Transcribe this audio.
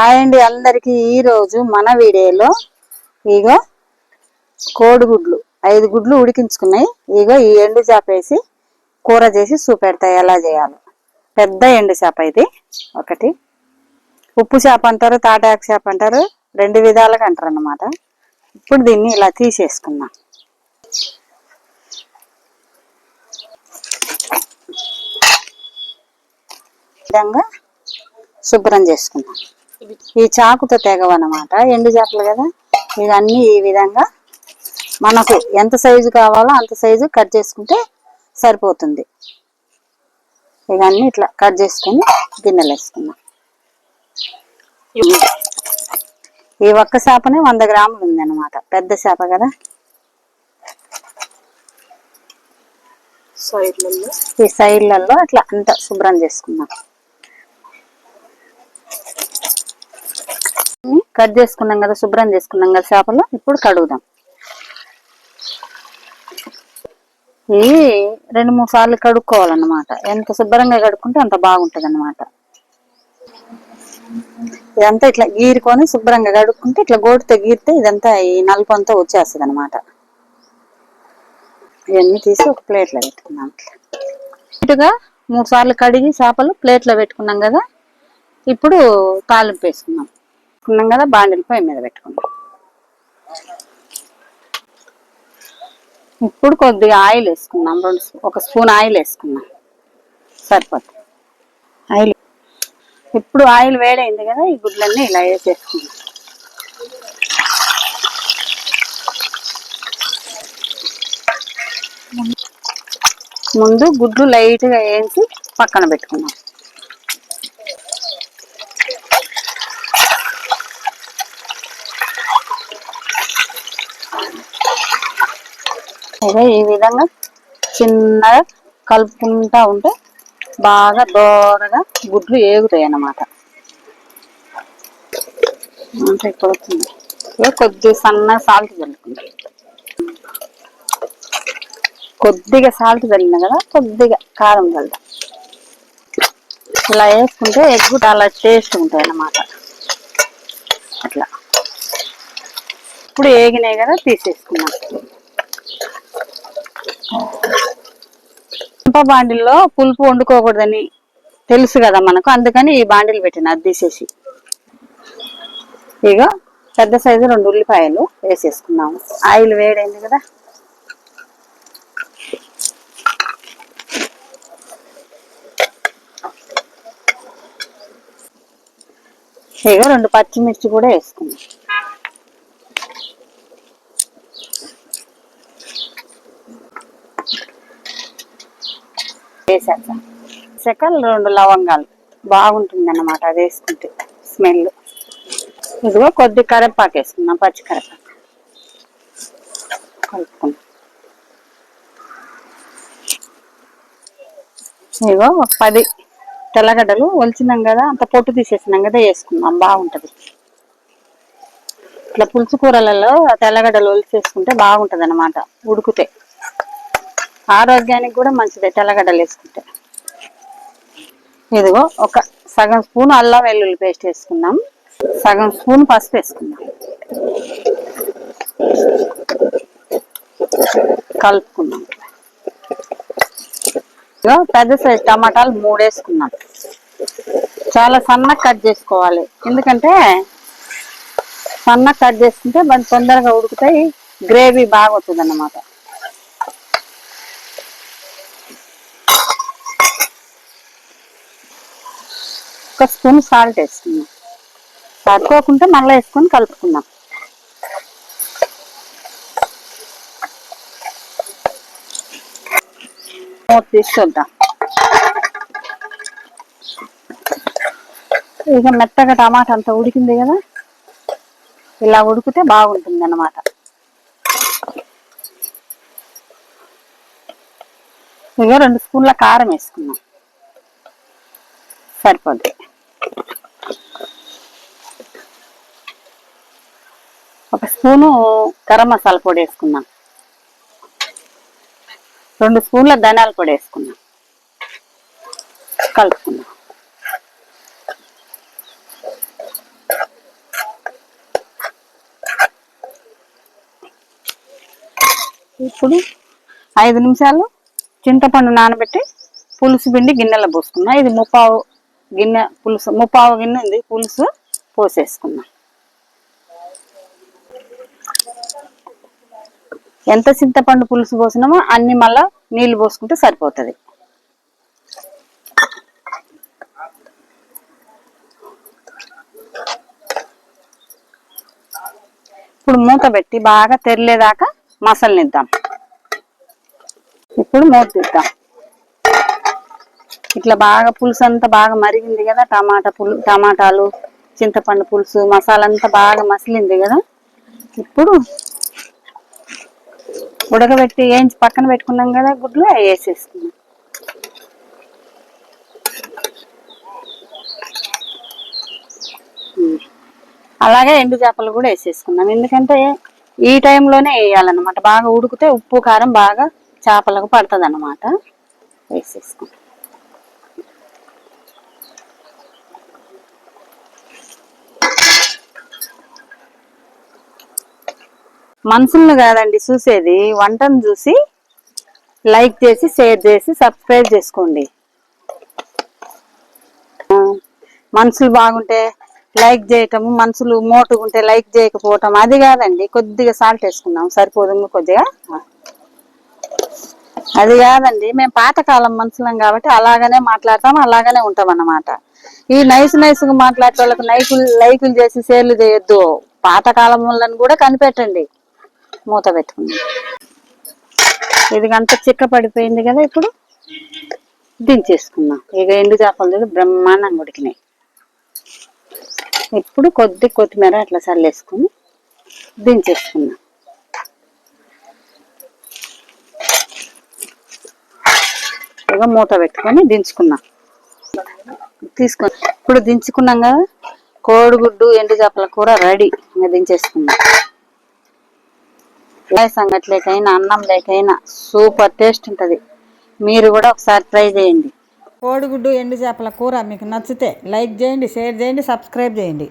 Hi అండి అందరికి. ఈరోజు మన వీడియోలో ఇగో కోడిగుడ్లు ఐదు గుడ్లు ఉడికించుకున్నాయి. ఇగో ఈ ఎండు చేప వేసి కూర చేసి చూపెడతాయి ఎలా చేయాలో. పెద్ద ఎండు చేప ఇది ఒకటి. ఉప్పు చేప అంటారు తాటాకు చేప అంటారు రెండు విధాలుగా అంటారు అన్నమాట ఇప్పుడు దీన్ని ఇలా తీసేసుకుందాం విధంగా శుభ్రం చేసుకుందాం ఈ చాకుతో తెగవన్నమాట. ఎండు చేపలు కదా? ఇవన్నీ ఈ విధంగా మనకు ఎంత సైజు కావాలో అంత సైజు కట్ చేసుకుంటే సరిపోతుంది. ఇవన్నీ ఇట్లా కట్ చేసుకొని గిన్నెలు వేసుకున్నాం ఈ ఒక్క చేపనే వంద గ్రాములు ఉంది అనమాట పెద్ద చేప కదా? సైడ్లలో ఈ సైడ్లలో అట్లా అంత శుభ్రం చేసుకున్నాం కట్ చేసుకున్నాం కదా శుభ్రం చేసుకున్నాం కదా చేపలు ఇప్పుడు కడుగుదాం. ఇవి రెండు మూడు సార్లు కడుక్కోవాలన్నమాట. ఎంత శుభ్రంగా కడుక్కుంటే అంత బాగుంటుంది అనమాట ఇదంతా ఇట్లా గీరుకొని శుభ్రంగా కడుక్కుంటే ఇట్లా గోటుతో గీరితే ఇదంతా ఈ నలుపు అంతా వచ్చేస్తుంది అనమాట ఇవన్నీ తీసి ఒక ప్లేట్లో పెట్టుకున్నాం ఇట్లా మూడు సార్లు కడిగి చేపలు ప్లేట్లో పెట్టుకున్నాం కదా ఇప్పుడు తాలింపు వేసుకున్నాం. వేసుకున్నాం కదా బాండిల్ పొయ్యి మీద పెట్టుకున్నాం. ఇప్పుడు కొద్దిగా ఆయిల్ వేసుకున్నాం రెండు ఒక స్పూన్ ఆయిల్ వేసుకున్నాం సరిపోతుంది. ఆయిల్. ఇప్పుడు ఆయిల్ వేడైంది కదా ఈ గుడ్లన్నీ ఇలా వేసేసుకున్నాం ముందు గుడ్లు లైట్గా వేసి పక్కన పెట్టుకున్నాం ఇదే ఈ విధంగా చిన్నగా కలుపుకుంటా ఉంటే బాగా దోరగా గుడ్లు ఏగుతాయి అన్నమాట. అంటే ఇక్కడ వచ్చింది ఇక కొద్దిగా సన్నగా సాల్ట్ చల్లుకుంటాం. కొద్దిగా సాల్ట్ చల్లిన కదా కొద్దిగా కారం చల్లుదాం ఇలా వేసుకుంటే ఎగ్గు చాలా టేస్ట్ ఉంటాయి అన్నమాట. అట్లా. ఇప్పుడు ఏగినాయి కదా తీసేసుకున్నాం. ఇనుప బాండిల్లో పులుపు వండుకోకూడదని తెలుసు కదా మనకు అందుకని ఈ బాండిల్ పెట్టిన అది తీసేసి. ఇక పెద్ద సైజు రెండు ఉల్లిపాయలు వేసేసుకున్నాము. ఆయిల్ వేడైంది కదా. ఇక రెండు పచ్చిమిర్చి కూడా వేసుకున్నాం. వేసేద్దాం సెకండ్ రెండు లవంగాలు. బాగుంటుంది అన్నమాట అది వేసుకుంటే. స్మెల్. ఇదిగో కొద్ది కరివేపాకు వేసుకున్నాం పచ్చి కరివేపాకు. ఇదిగో పది తెల్లగడ్డలు ఒలిచినాం కదా అంత పొట్టు తీసేసినాం కదా వేసుకుందాం. బాగుంటది. ఇట్లా పులుసు కూరలలో తెల్లగడ్డలు ఒలిచేసుకుంటే బాగుంటది అనమాట ఉడికితే. ఆరోగ్యానికి కూడా మంచిదే తెల్లగడ్డలు వేసుకుంటే. ఇదిగో ఒక సగం స్పూన్ అల్లం వెల్లుల్లి పేస్ట్ వేసుకుందాం. సగం స్పూన్ పసుపు వేసుకుందాం. కలుపుకుందాం. ఇదిగో పెద్ద సైజ్ టమాటాలు మూడు వేసుకున్నాం. చాలా సన్నగా కట్ చేసుకోవాలి. ఎందుకంటే సన్నగా కట్ చేసుకుంటే మంచి తొందరగా ఉడుకుతాయి గ్రేవీ బాగా వస్తుంది అన్నమాట ఒక స్పూన్ సాల్ట్ వేసుకుందాం. సరిపోకుంటే మళ్ళీ వేసుకొని కలుపుకుందాం. మూత తీసి చూద్దాం. ఇక మెత్తగా టమాటా అంతా ఉడికింది కదా? ఇలా ఉడికితే బాగుంటుంది అన్నమాట ఇక రెండు స్పూన్ల కారం వేసుకున్నాం సరిపోద్ది. స్పూను గరం మసాలా పొడి వేసుకుందాం రెండు స్పూన్ల ధనాల పొడి వేసుకుందాం కలుపుకుందాం ఇప్పుడు ఐదు నిమిషాలు చింతపండు నానబెట్టి పులుసు పిండి గిన్నెలో పోసుకున్నా. ఇది ముప్పావు గిన్నె పులుసు ముప్పావు గిన్నె ఉంది పులుసు పోసేసుకున్నాం. ఎంత చింతపండు పులుసు పోసినామో అన్ని మళ్ళా నీళ్ళు పోసుకుంటే సరిపోతుంది. ఇప్పుడు మూత పెట్టి బాగా తెరలేదాకా మసలనిద్దాం. ఇప్పుడు మూత తీద్దాం. ఇట్లా బాగా పులుసు అంతా బాగా మరిగింది కదా టమాటా పులు టమాటాలు చింతపండు పులుసు మసాలా అంతా బాగా మసిలింది కదా. ఇప్పుడు ఉడకబెట్టి వేయించి పక్కన పెట్టుకున్నాం కదా గుడ్లు అవి వేసేసుకున్నాం. అలాగే ఎండు చేపలు కూడా వేసేసుకున్నాం. ఎందుకంటే ఈ టైంలోనే వేయాలన్నమాట. బాగా ఉడికితే ఉప్పు కారం బాగా చేపలకు పడుతుంది అన్నమాట వేసేసుకున్నాం. మనుషుల్ని కాదండి చూసేది. వంటను చూసి లైక్ చేసి షేర్ చేసి సబ్స్క్రైబ్ చేసుకోండి. మనుషులు బాగుంటే లైక్ చేయటం మనుషులు మోటుగా లైక్ చేయకపోవటం అది కాదండి. కొద్దిగా సాల్ట్ వేసుకుందాం. సరిపోదు కొద్దిగా. అది కాదండి. మేము పాతకాలం మనుషులం కాబట్టి అలాగనే మాట్లాడతాం అలాగనే ఉంటాం అన్నమాట ఈ నైస్ నైస్గా మాట్లాడే వాళ్ళకి నైకులు లైకులు చేసి షేర్లు చేయొద్దు. పాతకాలం వాళ్ళని కూడా కనిపెట్టండి. మూత పెట్టుకున్నాం. ఇది అంత చిక్క పడిపోయింది కదా ఇప్పుడు? దించేసుకున్నాం. ఇక ఎండు చేపలు చూడు బ్రహ్మాండంగా ఉడికినాయి. ఇప్పుడు కొద్ది కొత్తిమీర అట్లా చల్లేసుకుని దించేసుకున్నాం. ఇక మూత పెట్టుకొని దించుకున్నాం. తీసుకొని ఇప్పుడు దించుకున్నాం కదా? కోడిగుడ్డు ఎండు చేపల కూర రెడీ. ఇంకా దించేసుకున్నాం. పాయసం లేకైనా అన్నం లేకైనా సూపర్ టేస్ట్ ఉంటుంది. మీరు కూడా ఒకసారి ట్రై చేయండి. కోడిగుడ్డు ఎండు చేపల కూర మీకు నచ్చితే లైక్ చేయండి షేర్ చేయండి సబ్స్క్రైబ్ చేయండి.